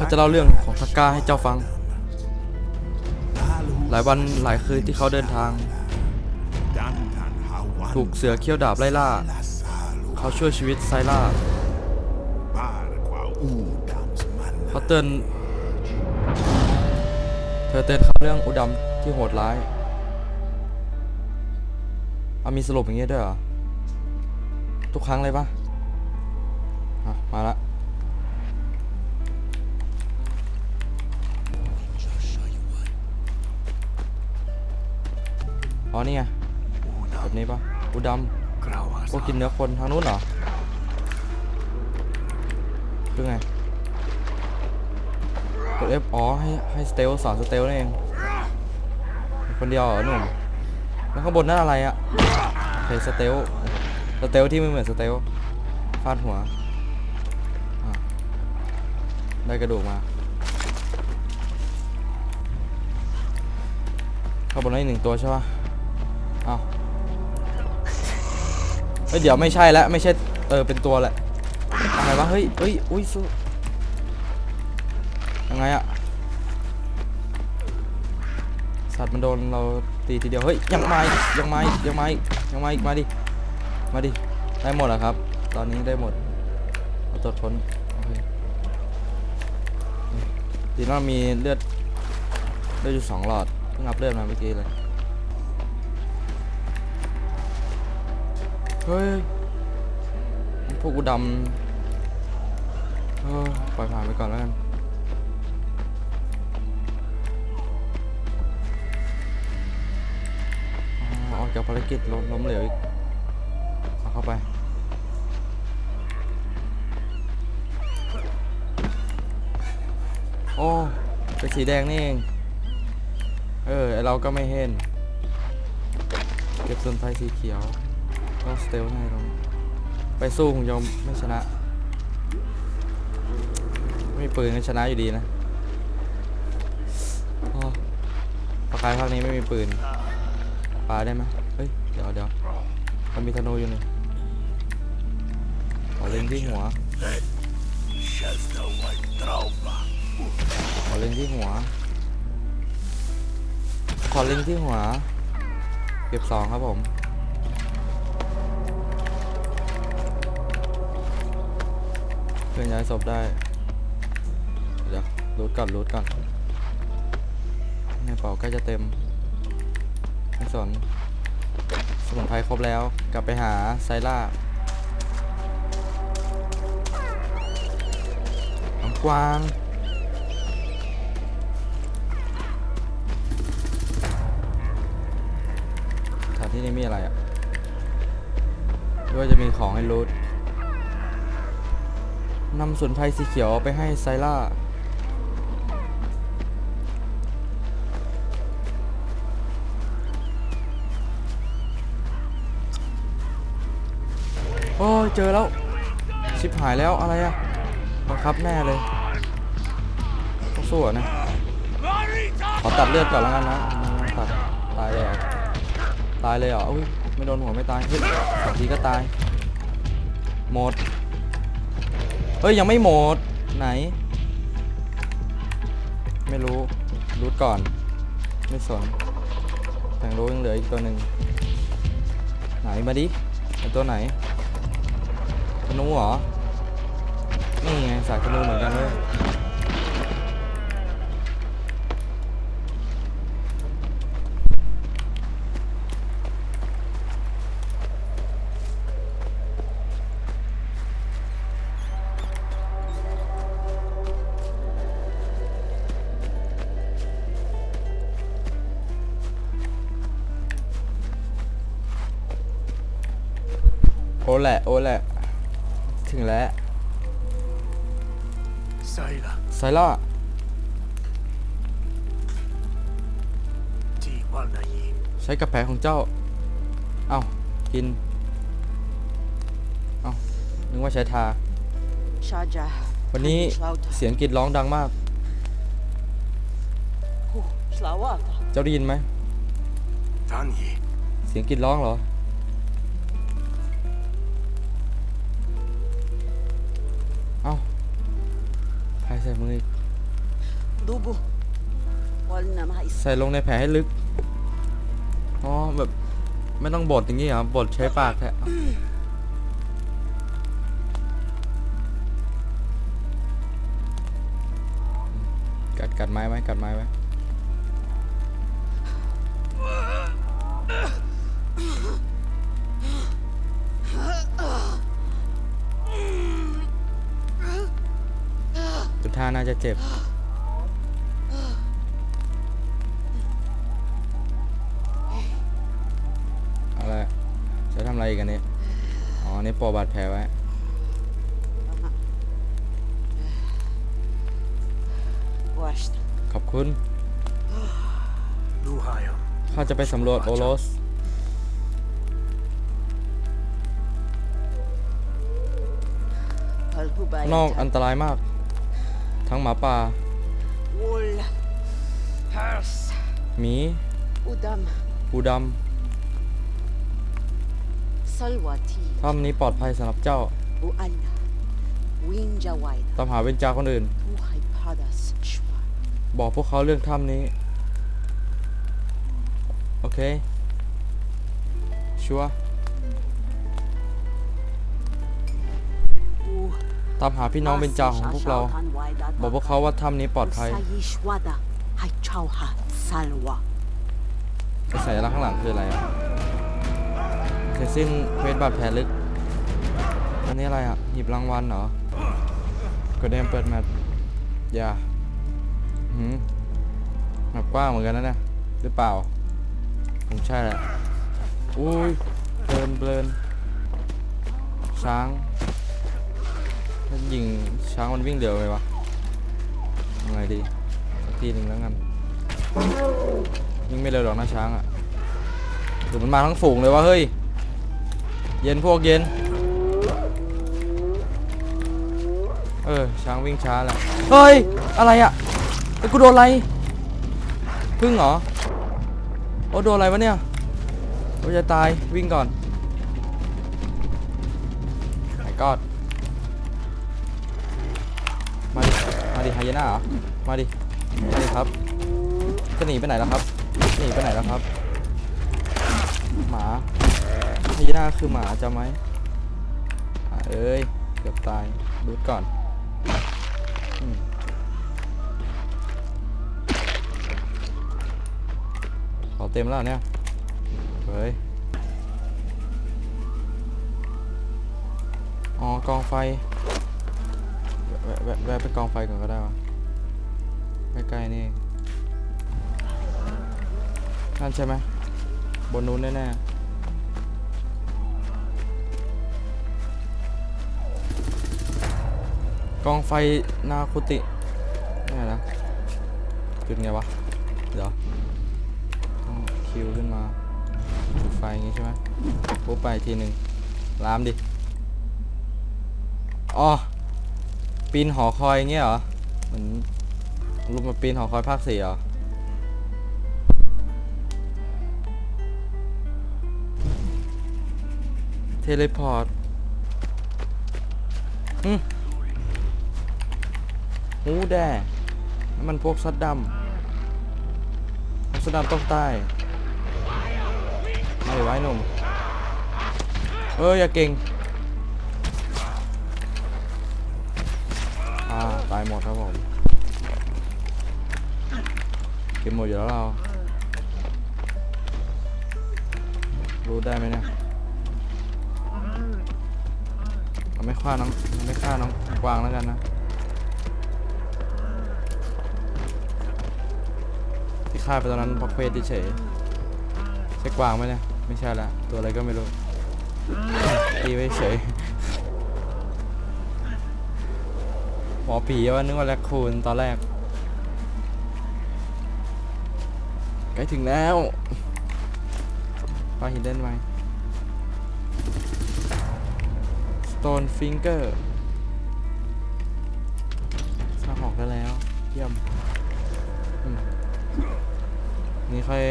เขาจะเล่าเรื่องของทักก้าให้เจ้าฟัง หลายวันหลายคืนที่เขาเดินทาง ถูกเสือเขี้ยวดาบไล่ล่า เขาช่วยชีวิตไซล่าเขาเตือนเธอเตือนเขาเรื่องอุดมที่โหดร้ายเอามีสรุปอย่างเงี้ยด้วยเหรอ ทุกครั้งเลยปะอะ มาละ อ๋อนี่ไงแบบนี้ปะอุดมพวกกินเนื้อคนทางนู้นเหรอคือไงกด F อ๋อให้ให้สเตลสอนสเตลนั่นเองมีคนเดียวเหรอหนุ่มแล้วข้างบนนั่นอะไรอะโอเคสเตลสเตลที่ไม่เหมือนสเตลฟาดหัวอะได้กระดูกมาข้างบนนั้นอีกหนึ่งตัวใช่ปะ อ้าวเฮ้ยเดี๋ยวไม่ใช่แล้วไม่ใช่เออเป็นตัวแหละอะไรวะเฮ้ยเฮ้ยอุ้ยสู้ยังไงอะสัตว์มันโดนเราตีทีเดียวเฮ้ยยังไม่ยังไม่ยังไม่ยังไม่มาดิมาดิได้หมดแล้วครับ ตอนนี้ได้หมดเราตรวจค้นโอเคดีน่ามีเลือดเลือดอยู่สองหลอดเพิ่งอัพเลือดมาเมื่อกี้เลย เฮ้ย พวกกูดำเออปล่อยผ่านไปก่อนแล้วกันอ๋อกจากภารกิจล้มล้มเหลวอีกเอาเข้าไปโอ้เป็นสีแดงนี่เอง เออ เราก็ไม่เห็น เก็บส่วนไฟสีเขียว ก็สเตลให้เราไปสู้คงยอมไม่ชนะ ไม่มีปืนก็ชนะอยู่ดีนะอ๋อปากกายภาคนี้ไม่มีปืนปาได้ไหมเฮ้ย เดี๋ยวเดี๋ยวมันมีธนูอยู่นี่ขอเล็งที่หัวขอเล็งที่หัว ขอเล็งที่หัว เก็บสองครับผม ลื่อนย้ายศพได้ เดี๋ยวรูดก่อนรูดก่อนในเป่าใกล้จะเต็มไม่สนสมุนไพรครบแล้ว กลับไปหาไซล่าน้องกวางสถานที่นี้มีอะไรอะด้วยจะมีของให้รูด นำสมุนไพรสีเขียวไปให้ไซล่า โอ้ยเจอแล้ว ชิบหายแล้วอะไรอะบังคับแน่เลยต้องสู้อะนะ ขอตัดเลือดก่อนแล้วกันนะ ตัด ตายเลยเหรอตายเลยเหรออุ้ยไม่โดนหัวไม่ตายเฮ้ยสองทีก็ตาย หมด เฮ้ยยังไม่หมด ไหน ไม่รู้รูดก่อน ไม่สนแต่งรู้ยังเหลืออีกตัวหนึ่งไหนมาดิตัวไหนธนูเหรอนี่ไงสายธนูเหมือนกันเลย แหละ โอแหละ ถึงแล้ว ça et là. ไซล่า Ti walnayi. ใช้กับแผของเจ้า เอา้า กิน เอา้า นึกว่าใช้ทาซาจาวันนี้ เสียงกรีดร้องดังมากเจ้าได้ยินไหมเสียงกรีดร้องเหรอ เอ้าใครใส่มืออีก dugo. Wala na mais. ใส่ลงในแผลให้ลึก อ๋อแบบ ไม่ต้องบดอย่างงี้เหรอบดใช้ปากแทะกัดกัดไม้ไหมกัดไม้ไห น่าจะเจ็บ อะไร จะทำอะไรอีกันนี้อ๋อ นี่โปะบาดแผลไว้ Basta. ขอบคุณ Luhayo. ข้าจะไปสำรวจโอโรส Alhubay. นอกอันตรายมาก ทั้งหมาป่า Wol. Hers. หมี Udam. ปูด Salwati. ำถ้ำนี้ปลอดภัยสำหรับเจ้า Uala. Winjawai. ตามหาเวนจาคนอื่น Buhay padas. Shwa. บอกพวกเขาเรื่องถ้ำนี้ โอเค ชัวร์ ตามหาพี่น้องเบนจาของพวกเรา บอกพวกเขาว่าถ้ำนี้ปลอดภัย Sayishwada. Hay chauha. Salwa. ไอสัญลักษณ์ข้างหลังคืออะไรอะเสร็จสิ้นเควสบาดแผลลึก อันนี้อะไรอะ หยิบรางวัลเหรอกดเดมเปิดแมตช์อย่าหืมแบบกว้างเหมือนกันนะเนี่ย หรือเปล่า ผมใช่แหละ อุ้ยเบินเบินช้าง ถ้ายิงช้างมันวิ่งเร็วไหมวะทำไงดีสักทีหนึ่งแล้วกันยิงไม่เร็วหรอกนะช้างอะหรือมันมาทั้งฝูงเลยวะเฮ้ย เย็นพวกเย็น เออช้างวิ่งช้าแหละเฮ้ย อะไรอะไอ้กูโดนอะไรพึ่งเหรอ โอ้โดนอะไรวะเนี่ยโอ้จะตายวิ่งก่อนาดิไฮยีน่าเหรอ มาดิ มาดิครับ จะหนีไปไหนแล้วครับ หนีไปไหนแล้วครับ หมาไฮยีน่าคือหมาจำไหมอเอ้ย เกือบตาย ดูดก่อนอขอเต็มแล้วเนี่ย เฮ้ย อ๋อกองไฟ แวะแวะแวะไปกองไฟก่อนก็ได้วะใกล้ๆนี่นั่นใช่ไหมบนนู้นแน่ๆกองไฟนาคุตินี่นะจุดไงวะ เดี๋ยวต้องคิวขึ้นมา จุดไฟอย่างงี้ใช่ไหมปุ๊บไปทีหนึ่งลามดิ อ๋อ ปีนหอคอยอย่างเงี้ยเหรอเหมือนลุกมาปีนหอคอยภาคสี่เหรอเทเลพอร์ตอืมหูแด่นั่นมันพวกซัดดำพวกซัดดำต้องใต้ไม่ไว้หนุ่มเอออย่าเก่งาตายหมดครับผมเก็บหมดอยู่แล้วเรา รู้ได้ไหมเนี่ยเราไม่ฆ่าน้องเราไม่ฆ่าน้องกวางแล้วกันนะที่ฆ่าไปตอนนั้นเพราะเควสเฉยๆใช่กวางไหมเนี่ยไม่ใช่ละตัวอะไรก็ไม่รู้ตีไว้เฉย หม อผีว่านึกว่าแรคคูนตอนแรก ใกล้ถึงแล้วปลาหินเด่นไหม Stone Finger สร้างหอกได้แล้ว เยี่ยมมนี่ค่อย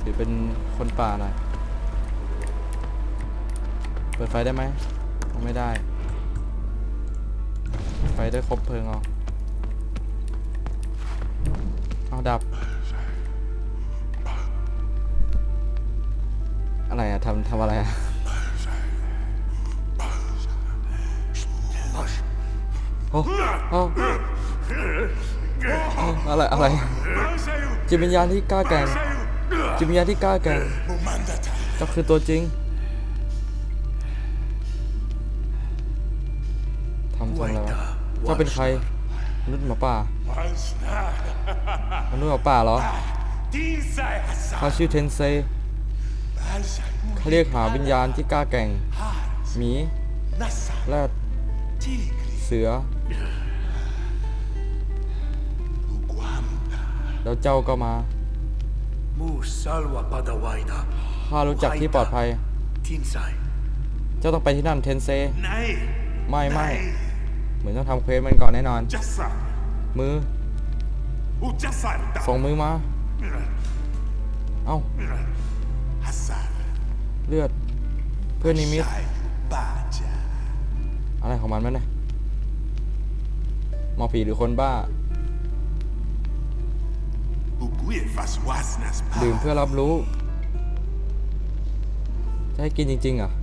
ถือเป็นคนป่าหน่อย เปิดไฟได้ไหม ไม่ได้ ไฟได้ครบเพลิงเอาดับ อะไรอะทำทำอะไรอะโอ้โอ้อะไร อะไร จิตวิญญาณที่กล้าแกงจิตวิญญาณที่กล้าแกงเจ้าคือตัวจริง เจ้าเป็นใครมนุษย์หมาป่ามนุษย์หมาป่าเหรอเขาชื่อเทนเซเขาเรียกหาวิญญาณที่กล้าแกร่งหมีแรดเสือ แล้วเจ้าก็มาข้ารู้จักที่ปลอดภัย เจ้าต้องไปที่นั่นเทนเซ ไม่ไม่ เหมือนต้องทำเควสมันก่อนแน่นอน Jassa. มือ Ujassa. ส่งมือมา เอ้า Hassan. เลือด เพื่อนนิมิต Shai. Baja. อะไรของมันวะเนี่ยหมอผีหรือคนบ้า Uguye fas wasnas ดื่มเพื่อรับรู้ จะให้กินจริงๆเหรอะ Upavi taka.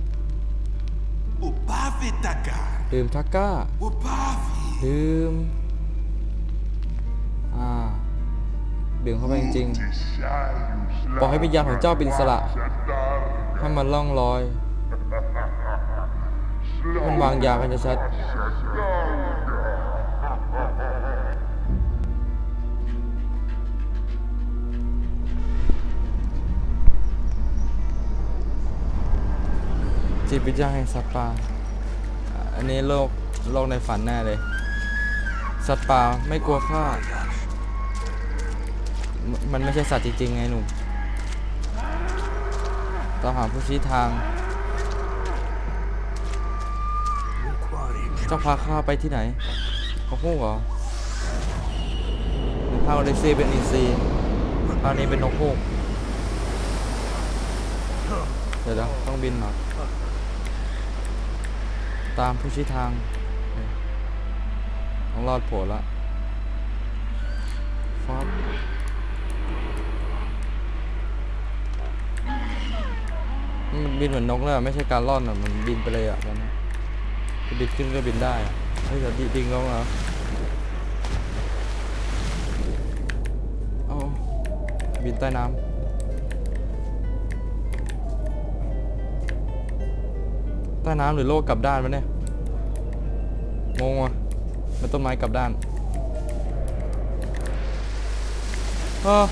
ดื่มทักก้า Upavi. ดื่ม อ่า ดื่มเข้าไปจริงๆบอกให้วิญญาณของเจ้าเป็นอิสระ ให้มันล่องลอยให้มันวางยากันชัดๆจิตวิญญาณแห่งสัตว์ป่า อันนี้โลกโลกในฝันแน่เลย สัตว์ป่าไม่กลัวข้ามมันไม่ใช่สัตว์จริงๆไงหนุ่มต้องหาผู้ชี้ทางจ้าพาข้าไปที่ไหนเขาพูดเหรอนภาคเดซีเป็นอินซีภาคนี้เป็นนกฮูกเดี๋ยวต้องบินมา ตามผู้ชี้ทางต้องรอดโผล่ละฟอบมันบินเหมือนนกเลยอะไม่ใช่การล่อนอะ มันบินไปเลยอะตอนนี้บินขึ้นก็บินได้เฮ้ยจะดิดิงลงเหรอเอบินใต้น้ำ ต้น้ำหรือโลกกลับด้านวะเนี่ย งงว่ะมันต้นไม้กลับด้านเออ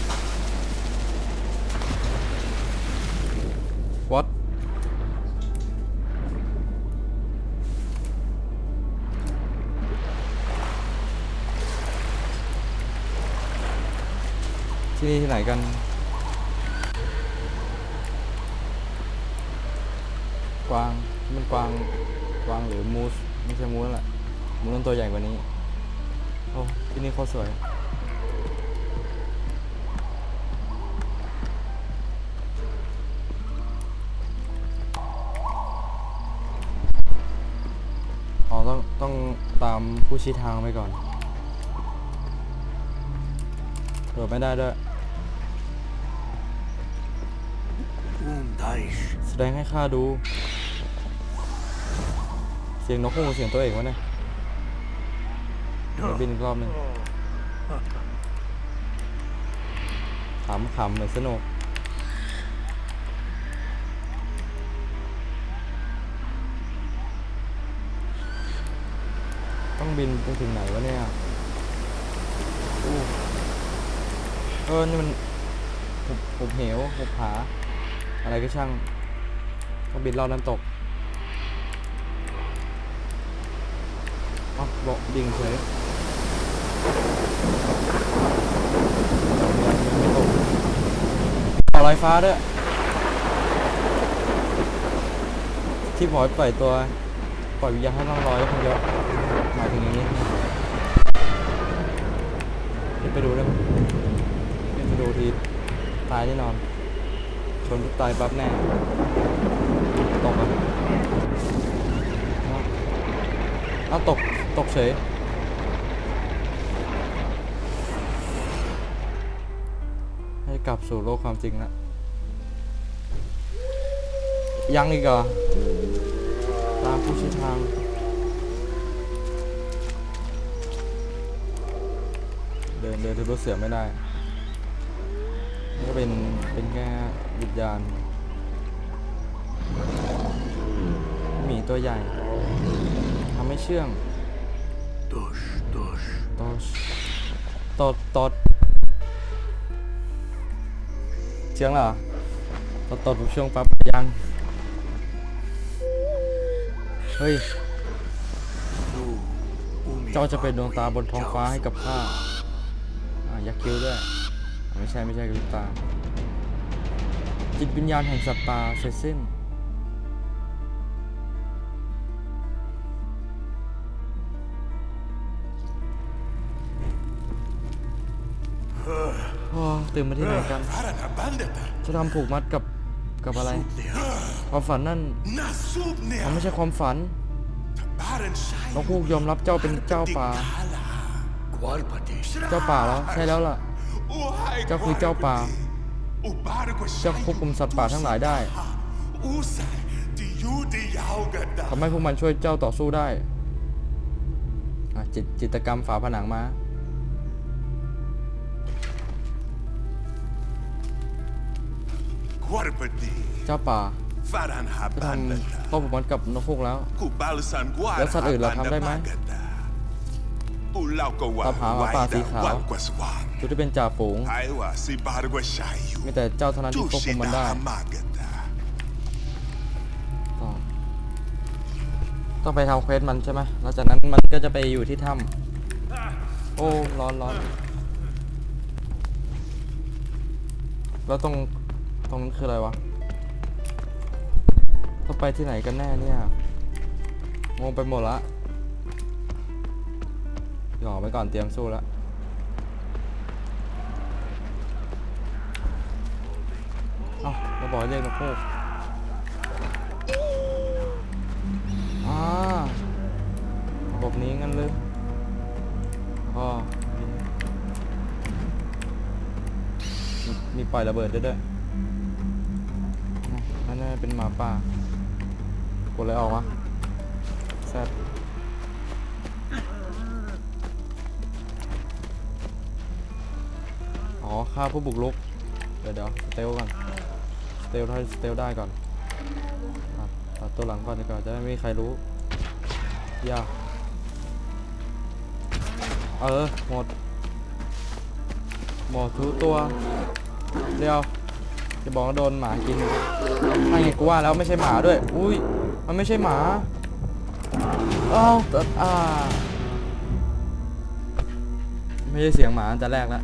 what ที่นี่ที่ไหนกันกวาง มันกวางกวางหรือมูสไม่ใช่มูสนั่นแหละมูสต้องตัวใหญ่กว่านี้โอ้ที่นี่โคตรสวยอ๋อต้องต้องตามผู้ชี้ทางไปก่อนโดดไม่ได้ด้วย Undaish. แสดงให้ข้าดู เสียงนกฮูกเสียงตัวเองวะเนี่ยเดี๋ยวบินอีกรอบหนึ่งขำขำเหมือนสนุกต้องบินไปถึงไหนวะเนี่ยอเออ นี่มันหุบหุบเหวหุบผา อะไรก็ช่าง ต้องบินรอบน้ำตกเอ๋อ บอกดิ่งเฉยยังไม่ตกต่อลอยฟ้าด้วย ที่บอกให้ปล่อยตัว ปล่อยวิญญาณให้ล่องลอยก็คงจะหมายถึงอย่างนี้ขึ้นไปดูได้ไหมขึ้นไปดูทีตายแน่นอน ชนตายปั๊บแน่ตกอะเอาตก ตกเฉยกลับสู่โลกความจริงแล้วยังอีกเหรอตามผู้ชี้ทางเดินเดินทะลุเสือไม่ได้นี่ก็เป็นเป็นแค่วิญญาณหมีตัวใหญ่ทำให้เชื่อง Tush, tush. ตดตดตดเชื่องเหรอตดตดผมเชื่องปั๊บยัง เฮ้ย เจ้าจะเป็นดวงตาบนท้องฟ้าให้กับข้าอ่ายักษ์คิ้วด้วย ไม่ใช่ไม่ใช่ลูกตา จิตวิญญาณแห่งสัตว์ป่าเสร็จสิ้น ตื่นมาที่ไหนกัน Farana bandita. จะทำผูกมัดกับกับอะไร ความฝันนั่น Nasubnia. มันไม่ใช่ความฝัน Baran shai. นกฮูกยอมรับเจ้าเป็นเจ้าป่า เจ้าป่าแล้วใช่แล้วล่ะ เจ้าคือเจ้าป่า เจ้าควบคุมสัตว์ป่าทั้งหลายได้ทำให้พวกมันช่วยเจ้าต่อสู้ได้อะจิตจิตรกรรมฝาผนังมา เจ้าป่า Faran จะท habanda. ำข้อผูกมัดกับนกฮูกแล้ว Kubalasan guar. แล้วสัตว์อื่นล่ะทำได้ไหม Ulaw ka ตามหาหมาป่าสีขาว wan kwaswan. จุดที่เป็นจ่าฝูง Aiwa si bargwa shayu. มีแต่เจ้าเท่านั้นที่ควบคุมมัน Tushida ได้ hamagata. ต้องต้องไปทำเควสมันใช่ไหมแล้วจากนั้นมันก็จะไปอยู่ที่ถ้ำโอ้ ร้อนร้อนแล้วตรง ตรงนั้นคืออะไรวะต้องไปที่ไหนกันแน่เนี่ยงงไปหมดละหย่อไปก่อนเตรียมสู้แล้วเอาเราบอกเรียกนกฮูกอ่าระบบนี้งั้นเลยก็มีมีปล่อยระเบิดด้วยด้วย เป็นหมาป่ากดอะไรออกวะแซดอ๋อฆ่าผู้บุกรุก เดี๋ยวเดี๋ยวสเตลก่อนสเตลให้สเตลได้ก่อนตัดตัวหลังก่อนดีกว่าจะได้ไม่มีใครรู้อย่าเออ หมด หมดทุกตัว เดี๋ยว จะบอกว่าโดนหมากินใช่ไงกูว่าแล้วไม่ใช่หมาด้วย อุ้ย มันไม่ใช่หมาเอ้าตัดอ่า ไม่ใช่เสียงหมาตั้งแต่แรกแล้ว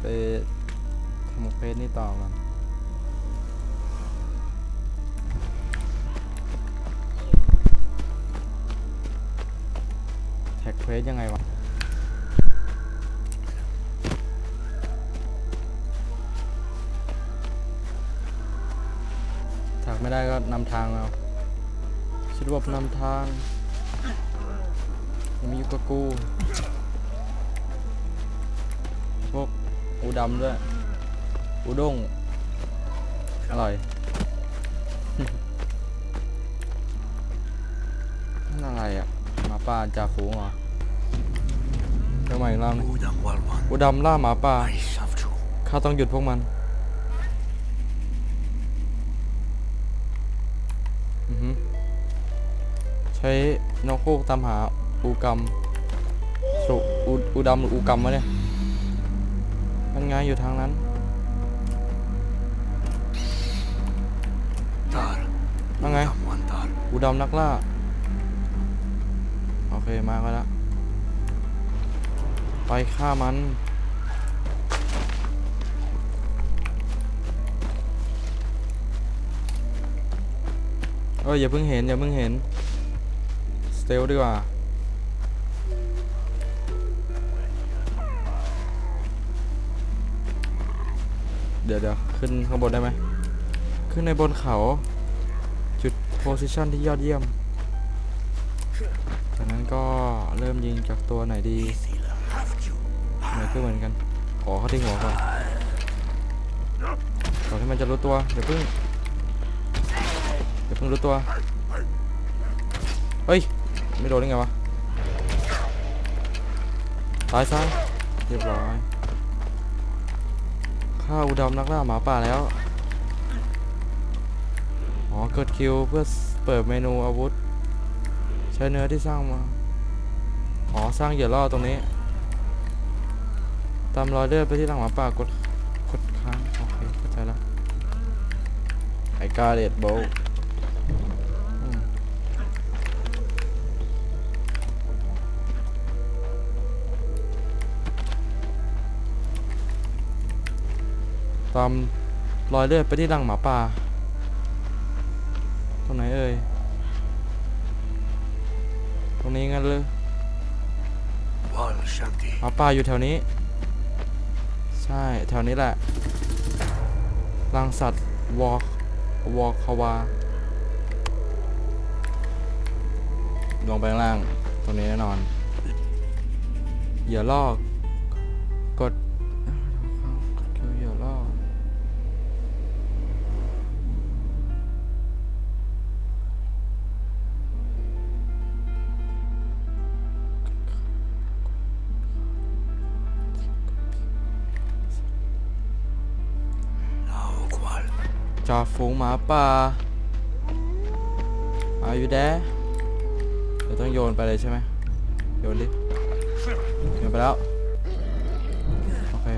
ไปทำเควสนี่ต่อก่อนแท็กเควสยังไงวะ ไม่ได้ก็นำทางเอาสรุปนำทางมีอยู่กับกูพวกอูดำด้วยอูด้งอร่อยนั่นอะไรอะหมาป่าจ่าฝูงเหรอเรื่องใหม่อีกรอบหนึง Udang walwan. อูดำล่าหมาป่า I savju. ข้าต้องหยุดพวกมัน อือหือใช้นกฮูกตามหาอูกำสุอูอูดำหรืออูกำวะเนี่ยมันไงอยู่ทางนั้น Tar. Okay. Udang wan tar. อูดำนักล่า โอเคมาก็แล้วไปฆ่ามันเอ้ยอย่าเพิ่งเห็นอย่าเพิ่งเห็นสเตลดีกว่า เดี๋ยวเดี๋ยวขึ้นข้างบนได้ไหม ขึ้นในบนเขา จุดโพซิชันที่ยอดเยี่ยม จากนั้นก็เริ่มยิงจากตัวไหนดีไหนก็เหมือนกัน ขอเขาที่หัวก่อนก่อนที่มันจะรู้ตัวเดี๋ยวเพิ่งเดี๋ยวเพิ่งรู้ตัว เฮ้ย ไม่โดนได้ไงวะตายซะเรียบร้อยข้าอุดมนักล่าหมาป่าแล้ว อ๋อกดคิวเพื่อเปิดเมนูอาวุธ ใช้เนื้อที่สร้างมา อ๋อ สร้างเหยื่อล่อตรงนี้ ตามรอยเลือดไปที่หลังหมาป่ากดกดค้าง โอเค เข้าใจแล้ว I got it bro อื ตามรอยเลือดไปที่หลังหมาป่า ตรงไหนเอ่ย ตรงนี้งั้นเลย Wal Shanti. หมาป่าอยู่แถวนี้ ใช่แถวนี้แหละรังสัตว์วอลวอลคาวาลงไปข้างล่าง ตรงนี้แน่นอนเหยื่อลอก กด จ่าฝูงหมาป่าอายุแดเดี๋ยวต้องโยนไปเลยใช่ไหมโยนดิโยนไปแล้ว โอเค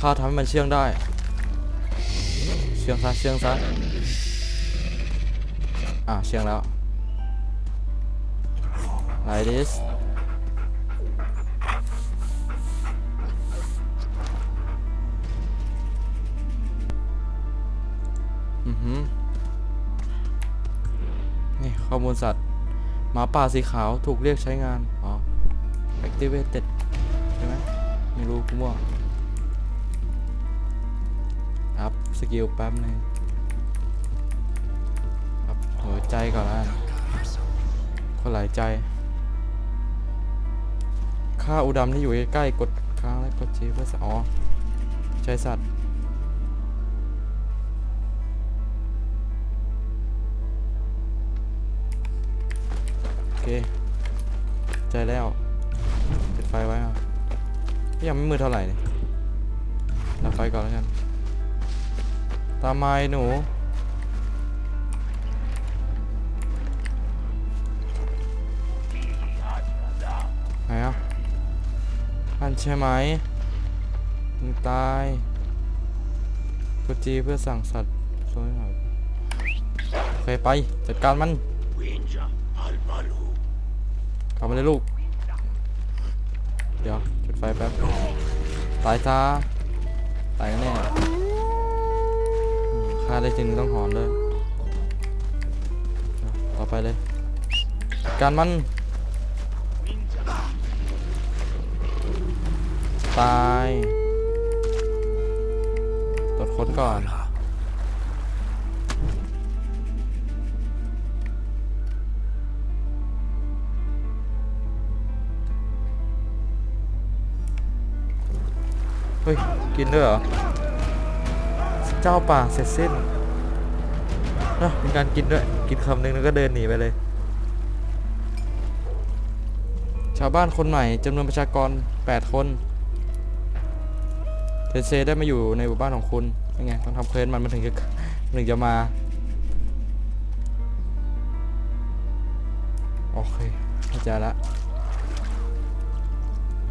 ข้าทำให้มันเชื่องได้ เชื่องซะ เชื่องซะ อะเชื่องแล้ว like this มูลสัตว์ หมาป่าสีขาวถูกเรียกใช้งาน อ๋อ activated ใช่ไหมไม่รู้กูมั่วอัพสกิลแป๊บหนึงอัพหัวใจก่อนละกันคนหลายใจค่าอุดมที่อยู่ใกล้ๆกดค้างแล้วกดจีเพื่ออ๋อใช้สัตว์ เคใจแล้วปิดไฟไว้อะยังไม่มืดเท่าไหร่เนี่ยดับไฟก่อนแล้วกัน ตามไม้หนู ไหนอะอันใช่ไหมมึงตายกดจีเพื่อสั่งสัตว์โซ่หน่อยโอเคไป จัดการมัน กลับมาเลยลูก เดี๋ยวจุดไฟแป๊บ ตายซะตายแน่ฆ่าได้จริงต้องหอนเลยต่อไปเลย การมัน ตาย ตรวจค้นก่อน กินด้วยเหรอ เจ้าป่าเสร็จสิ้นนะมีการกินด้วย กินคำหนึ่งแล้วก็เดินหนีไปเลย ชาวบ้านคนใหม่จำนวนประชากร 8 คนเทเซได้มาอยู่ในหมู่บ้านของคุณยังไงต้องทำเควสมันมันถึงจะถึงจะมา โอเคเข้าใจละ